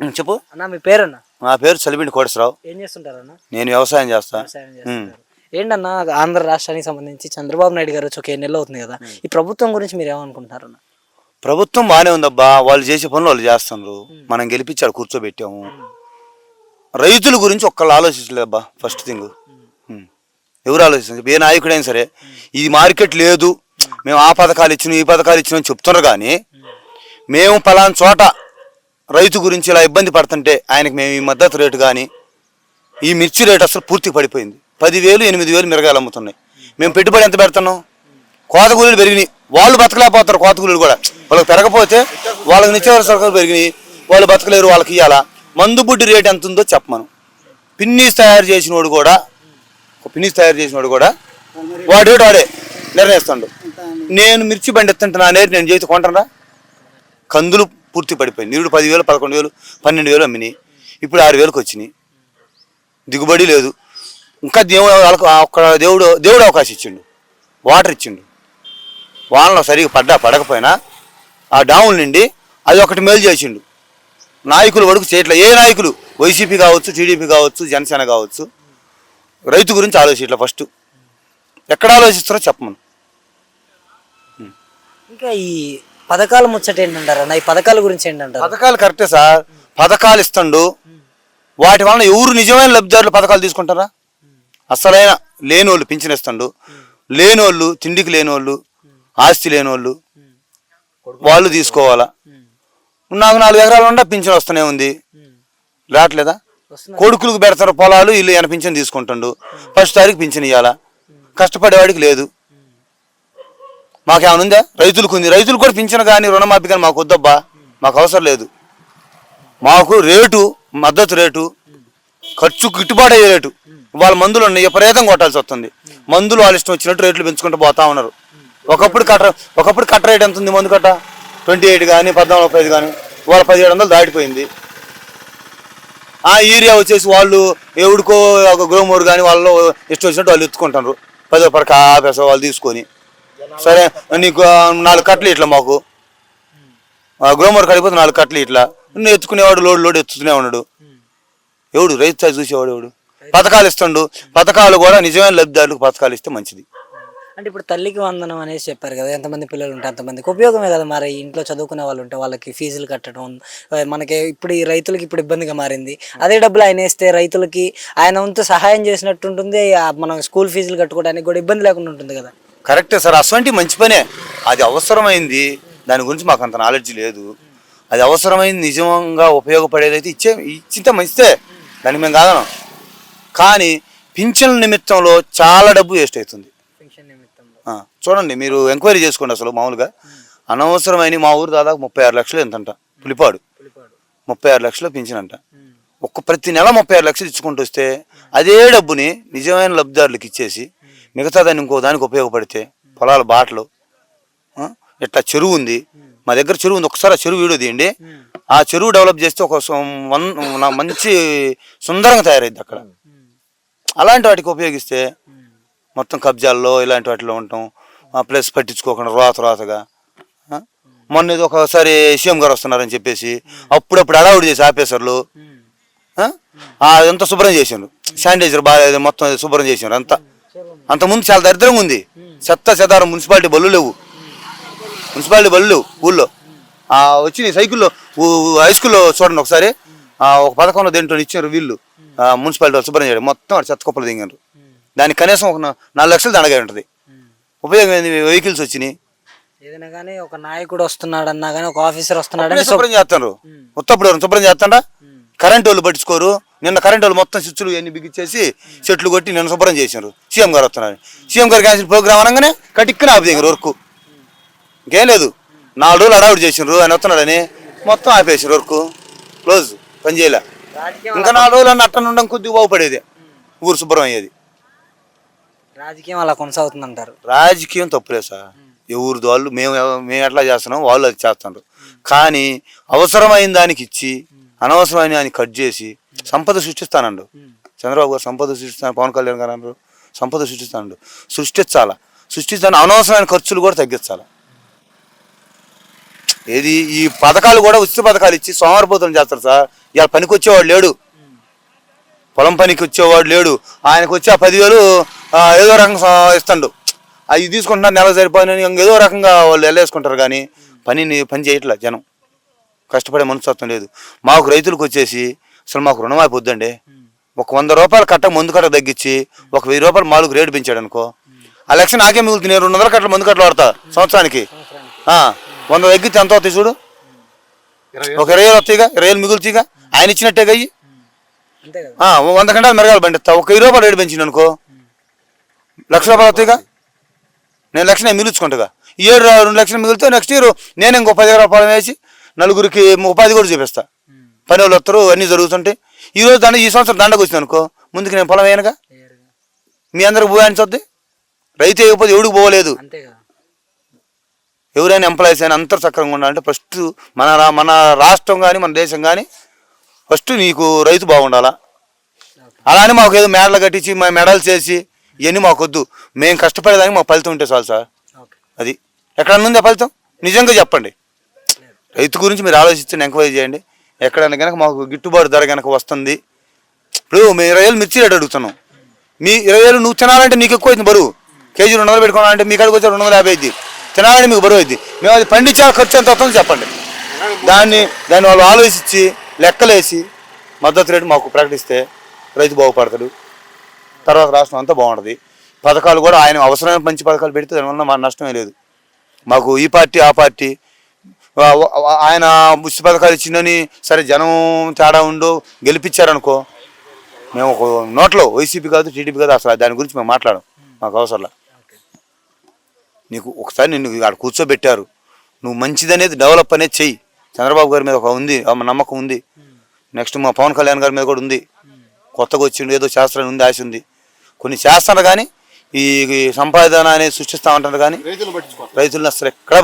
చెప్పు. అన్న మీ పేరన్న? నా పేరు చలిబిండి కోటేశ్వరరావు. ఏం చేస్తుంటారన్న నేను వ్యవసాయం చేస్తా. వ్యవసాయం చేస్తుంటారు. ఏంటన్నా ఆంధ్ర రాష్ట్రానికి సంబంధించి చంద్రబాబు నాయుడు గారు వచ్చి ఒక నెలలు అవుతుంది కదా. ఈ ప్రభుత్వం గురించి మీరు ఏమనుకుంటున్నారన్న ప్రభుత్వం బాగానే ఉందబ్బా. వాళ్ళు చేసే పనులు వాళ్ళు చేస్తున్నారు మనం గెలిపించాడు కూర్చోబెట్టాము. రైతుల గురించి ఒక్కళ్ళు ఆలోచించలేదబ్బా ఫస్ట్ థింగ్ ఎవరు ఆలోచిస్తారు? ఏ నాయకుడైనా సరే. ఇది మార్కెట్ లేదు. మేము ఆ పథకాలు ఇచ్చినాం ఈ పథకాలు ఇచ్చినాం అని చెప్తున్నారు కానీ మేము పలానా చోట రైతు గురించి ఇలా ఇబ్బంది పడుతుంటే ఆయనకి మేము ఈ మద్దతు రేటు కానీ ఈ మిర్చి రేటు అసలు పూర్తి పడిపోయింది. పదివేలు ఎనిమిది వేలు మిరగాయలు అమ్ముతున్నాయి. మేము పెట్టుబడి ఎంత పెడుతున్నాం? కోత కూలీలు పెరిగినాయి. వాళ్ళు బతకలేకపోతారు కోత కూలీలు కూడా. వాళ్ళకి పెరగపోతే వాళ్ళకి నిత్యవసర సరుకులు పెరిగినాయి. వాళ్ళు బతకలేరు వాళ్ళకి ఇవ్వాలా మందు బుడ్డి రేట్ ఎంత ఉందో చెప్పమను. పిన్నీస్ తయారు చేసినోడు కూడా ఒక పిన్నీస్ తయారు చేసినోడు కూడా వాడు రేటు వాడే నిర్ణయిస్తాడు. నేను మిర్చి బండి ఎత్తుంటున్నా అనేది నేను చేతి కొంటారా కందులు పూర్తి పడిపోయింది. నిరుడు పదివేలు పదకొండు వేలు పన్నెండు వేలు అమ్మినాయి. ఇప్పుడు ఆరు వేలకు వచ్చినాయి దిగుబడి లేదు. ఇంకా దేవుడు వాళ్ళకు ఒక్క దేవుడు దేవుడు అవకాశం ఇచ్చిండు. వాటర్ ఇచ్చిండు. వానలో సరిగా పడ్డా పడకపోయినా ఆ డాముల నుండి అది ఒకటి మేలు చేసిండు. నాయకులు వరకు చేయట్లే. ఏ నాయకులు? వైసీపీ కావచ్చు టీడీపీ కావచ్చు జనసేన కావచ్చు. రైతు గురించి ఆలోచించట్లే ఫస్ట్. ఎక్కడ ఆలోచిస్తారో చెప్పమను. ఇంకా ఈ పథకాల ముచ్చట ఏంటంటారన్న ఈ పథకాల గురించి ఏంటంటారు? పథకాలు కరెక్టే సార్. పథకాలు ఇస్తుండు. వాటి వలన ఎవరు నిజమైన లబ్ధిదారులు పథకాలు తీసుకుంటారా? అసలైన లేనోళ్ళు పింఛన్ ఇస్తుండు. లేనోళ్ళు తిండికి లేనోళ్ళు ఆస్తి లేనోళ్ళు వాళ్ళు తీసుకోవాలా? నాకు నాలుగు ఎకరాలు ఉండా పింఛన్ వస్తూనే ఉంది. రావట్లేదా? కొడుకులకు పెడతారు పొలాలు ఇల్లు ఈయన పింఛన్ తీసుకుంటుండు. ఫస్ట్ తారీఖు పింఛన్ ఇవ్వాలా కష్టపడేవాడికి లేదు. మాకేమైనా ఉందా రైతులకు ఉంది రైతులు కూడా పింఛన్ కానీ రుణమాఫీ కానీ మాకు వద్దబ్బా. మాకు అవసరం లేదు. మాకు రేటు మద్దతు రేటు ఖర్చు గిట్టుబాటు అయ్యే రేటు. వాళ్ళ మందులు ఉన్నాయి విపరీతం కొట్టాల్సి వస్తుంది. మందులు వాళ్ళ ఇష్టం వచ్చినట్టు రేట్లు పెంచుకుంటూ పోతా ఉన్నారు. ఒకప్పుడు కట్ట ఒకప్పుడు కట్ట రేట్ ఎంత ఉంది మందు కట్ట? ట్వంటీ ఎయిట్ కానీ పద్నాలుగు ముప్పై ఐదు కానీ వాళ్ళ పదిహేడు వందలు దాటిపోయింది. ఆ ఏరియా వచ్చేసి వాళ్ళు ఎవడికో ఒక గ్రోమోర్ కానీ వాళ్ళు ఇష్టం వచ్చినట్టు వాళ్ళు ఎత్తుకుంటారు పదో పరక ఆపేస వాళ్ళు తీసుకొని. సరే నీకు నాలుగు కట్టలు ఇట్లా మాకు. గ్రోమోర్ కడిపోతే నాలుగు కట్టలు ఇట్లా. నువ్వు ఎత్తుకునేవాడు లోడ్ లోడ్ ఎత్తుతూనే ఉన్నాడు. ఎవడు? రైతు చూసేవాడు ఎవడు? పథకాలు ఇస్తుండు. పథకాలు కూడా నిజమైన లబ్ధిదారులకు పథకాలు ఇస్తే మంచిది. అంటే ఇప్పుడు తల్లికి వందనం అనేసి చెప్పారు కదా ఎంతమంది పిల్లలు ఉంటే అంతమందికి ఉపయోగమే కదా మరి? ఇంట్లో చదువుకునే వాళ్ళు ఉంటే వాళ్ళకి ఫీజులు కట్టడం మనకి ఇప్పుడు ఈ రైతులకి ఇప్పుడు ఇబ్బందిగా మారింది. అదే డబ్బులు ఆయన వేస్తే రైతులకి ఆయన వంతు సహాయం చేసినట్టు ఉంటుంది మనం స్కూల్ ఫీజులు కట్టుకోవడానికి కూడా ఇబ్బంది లేకుండా ఉంటుంది కదా. కరెక్టే సార్ అటువంటి మంచి పనే. అది అవసరమైంది దాని గురించి మాకు అంత నాలెడ్జ్ లేదు. అది అవసరమైంది నిజంగా ఉపయోగపడేది అయితే ఇచ్చే ఇచ్చింటే మంచిదే. దానికి మేము కాదనం. కానీ పింఛన్ నిమిత్తంలో చాలా డబ్బు వేస్ట్ అవుతుంది. చూడండి మీరు ఎంక్వైరీ చేసుకోండి అసలు మామూలుగా. అనవసరమైన మా ఊరు దాదాపు ముప్పై ఆరు లక్షలు ఎంతంట పులిపాడు. పులిపాడు. ముప్పై ఆరు లక్షలు పింఛనంట. ఒక్క ప్రతి నెల ముప్పై ఆరు లక్షలు ఇచ్చుకుంటూ వస్తే అదే డబ్బుని నిజమైన లబ్ధిదారులకు ఇచ్చేసి మిగతా దాన్ని ఇంకో దానికి ఉపయోగపడితే పొలాల బాటలు ఇట్లా చెరువు ఉంది. మా దగ్గర చెరువు ఉంది. ఒకసారి ఆ చెరువు వీడియో తీయండి. ఆ చెరువు డెవలప్ చేస్తే ఒక వన్ మంచి సుందరంగా తయారైంది అక్కడ. అలాంటి వాటికి ఉపయోగిస్తే మొత్తం కబ్జాల్లో ఇలాంటి వాటిలో ఉంటాం ప్లస్ పట్టించుకోకుండా రోత రోతగా మొన్న ఇది ఒకసారి సీఎం గారు వస్తున్నారని చెప్పేసి అప్పుడప్పుడు అడావుడి చేసి ఆఫీసర్లు అదంతా శుభ్రం చేసిండ్రు. శానిటైజర్ బాగా మొత్తం శుభ్రం చేసిండ్రు అంతా. అంతకుముందు చాలా దరిద్రంగా ఉంది. చెత్త చెదారం మున్సిపాలిటీ బళ్ళు లేవు. మున్సిపాలిటీ బళ్ళు లేవు ఊళ్ళో. వచ్చి సైకిల్లో. హై స్కూల్లో చూడండి ఒకసారి. ఒక పథకంలో దేంట్లో ఇచ్చారు వీళ్ళు. మున్సిపాలిటీ వాళ్ళు శుభ్రం చేయడం మొత్తం చెత్త కుప్పలు దిగారు దానికి కనీసం ఒక నాలుగు లక్షలు దండగా ఉంటుంది. ఉపయోగం వెహికల్స్ వచ్చినాయి. ఏదైనా కానీ ఒక నాయకుడు వస్తున్నాడన్నా కానీ ఒక ఆఫీసర్ వస్తున్నాడని అప్పుడే శుభ్రం చేస్తారు ఉత్తప్పుడు శుభ్రం చేస్తాడా? కరెంట్ వాళ్ళు పట్టించుకోరు. నిన్న కరెంట్ వాళ్ళు మొత్తం స్విచ్లు అన్ని బిగించేసి చెట్లు కొట్టి నిన్న శుభ్రం చేసినారు. సీఎం గారు వస్తున్నారు. సీఎం గారు క్యాన్సిల్ ప్రోగ్రామ్ అనగానే కటిక్కున ఆపిదిగారు వర్క్. ఇంకేం లేదు. నాలుగు రోజులు అడావుడు చేసినారు. ఆయన వస్తున్నాడని మొత్తం ఆపేసారు వర్క్. క్లోజ్. పని చేయలే. ఇంకా నాలుగు రోజులు అన్న అట్టన ఉండడం కొద్దిగా బాగుపడేది. ఊరు శుభ్రం అయ్యేది. రాజకీయం అలా కొనసాగుతుంది అంటారు రాజకీయం తప్పులే సార్. ఎవరు వాళ్ళు మేము మేము ఎట్లా చేస్తున్నాం వాళ్ళు అది చేస్తున్నారు. కానీ అవసరమైన దానికి ఇచ్చి అనవసరమైన దానికి కట్ చేసి సంపద సృష్టిస్తానండు. చంద్రబాబు గారు సంపద సృష్టిస్తాను పవన్ కళ్యాణ్ గారు అన్నారు. సంపద సృష్టిస్తానండు. సృష్టించాలా. సృష్టిస్తాను అనవసరమైన ఖర్చులు కూడా తగ్గించాలి. ఏది ఈ పథకాలు కూడా ఉచిత పథకాలు ఇచ్చి సోమవారపోతులు చేస్తారు సార్. ఇవాళ పనికి వచ్చేవాడు లేడు. పొలం పనికి వచ్చేవాడు లేడు. ఆయనకు వచ్చి ఆ పదివేలు ఏదో రకంగా ఇస్తాడు. అవి తీసుకుంటున్నారు నెల సరిపోయిన ఏదో రకంగా వాళ్ళు వెళ్ళేసుకుంటారు కానీ పనిని పని చేయట్లే జనం. కష్టపడే మనస్తత్వం లేదు. మాకు రైతులకు వచ్చేసి అసలు మాకు రుణం అయిపోద్దండి. ఒక వంద రూపాయలు కట్ట ముందు కట్ట తగ్గించి ఒక వెయ్యి రూపాయలు మాలకు రేటు పెంచాడు అనుకో. ఆ లక్ష నాకే మిగులుతుంది. నేను రెండు వందల కట్టలు ముందు కట్టలు వాడతా సంవత్సరానికి. వంద తగ్గితే ఎంత అవుతాయి చూడు? ఒక ఇరవై వేలు వస్తాయిగా ఇరవై వేలు మిగులుతాయిగా. ఆయన ఇచ్చినట్టే గయ్యి ఓ వంద గంటలు మెరగాలి బండి. ఒక వెయ్యి రూపాయలు రేటు పెంచింది అనుకో. లక్ష రూపాయలు వస్తాయిగా? నేను లక్ష నేను మిగుల్చుకుంటాగా. ఈ ఏడు రెండు లక్షలు మిగిలితే నెక్స్ట్ ఇయర్ నేను ఇంకో పది రూపాయలు వేసి నలుగురికి ఉపాధి కూడా చూపిస్తా. పని వాళ్ళు వస్తారు అన్నీ జరుగుతుంటాయి ఈ రోజు దండ ఈ సంవత్సరం దండకు వచ్చింది అనుకో ముందుకు నేను పొలం వేయనుగా? మీ అందరికి పోయాల్సి రైతు వేయకపోతే ఎవడికి పోలేదు ఎవరైనా ఎంప్లాయీస్ అయినా అంతర్ సక్రంగా ఉండాలంటే ఫస్ట్ మన రా- మన రాష్ట్రం కానీ మన దేశం కానీ ఫస్ట్ నీకు రైతు బాగుండాలా? అలానే మాకు ఏదో మేడలు కట్టించి మా మెడలు చేసి ఇవన్నీ మాకు వద్దు మేము కష్టపడేదానికి మాకు ఫలితం ఉంటే చాలు సార్. అది. ఎక్కడ ఉందా ఫలితం? నిజంగా చెప్పండి. రైతు గురించి మీరు ఆలోచించండి ఎంక్వైరీ చేయండి. ఎక్కడైనా కనుక మాకు గిట్టుబాటు ధర కనుక వస్తుంది. ఇప్పుడు మేము ఇరవై వేలు మిర్చి రేటు అడుగుతున్నాం. మీ ఇరవై వేలు నువ్వు తినాలంటే నీకు ఎక్కువ అయింది బరువు. కేజీ రెండు వందలు పెట్టుకోవాలంటే మీ కాడికి వచ్చి రెండు వందల యాభై అయింది. తినాలంటే మీకు బరువు అయింది. మేము అది పండించే ఖర్చు ఎంత అవుతుందో చెప్పండి. దాన్ని దాన్ని వాళ్ళు ఆలోచించి లెక్కలేసి మద్దతు రేటు మాకు ప్రకటిస్తే రైతు బాగుపడతాడు. తర్వాత రాష్ట్రం అంతా బాగుంటుంది. పథకాలు కూడా ఆయన అవసరమైన మంచి పథకాలు పెడితే దానివల్ల మా నష్టమే లేదు. మాకు ఈ పార్టీ ఆ పార్టీ ఆయన ఉచిత పథకాలు ఇచ్చిందని సరే జనం తేడా ఉండు గెలిపించారనుకో మేము ఒక నోట్లో వైసీపీ కాదు టీడీపీ కాదు అసలు దాని గురించి మేము మాట్లాడం మాకు అవసరంలా. నీకు ఒకసారి నిన్ను ఆడ కూర్చోబెట్టారు. నువ్వు మంచిదనేది డెవలప్ అనేది చెయ్యి. చంద్రబాబు గారి మీద ఒక ఉంది నమ్మకం ఉంది. నెక్స్ట్ మా పవన్ కళ్యాణ్ గారి మీద కూడా ఉంది. కొత్తగా వచ్చిండు ఏదో చేస్తారని ఉంది ఆశ ఉంది. కొన్ని చేస్తారు కానీ ఈ సంపాదన అనేది సృష్టిస్తా ఉంటారు కానీ రైతులను అసలు ఎక్కడా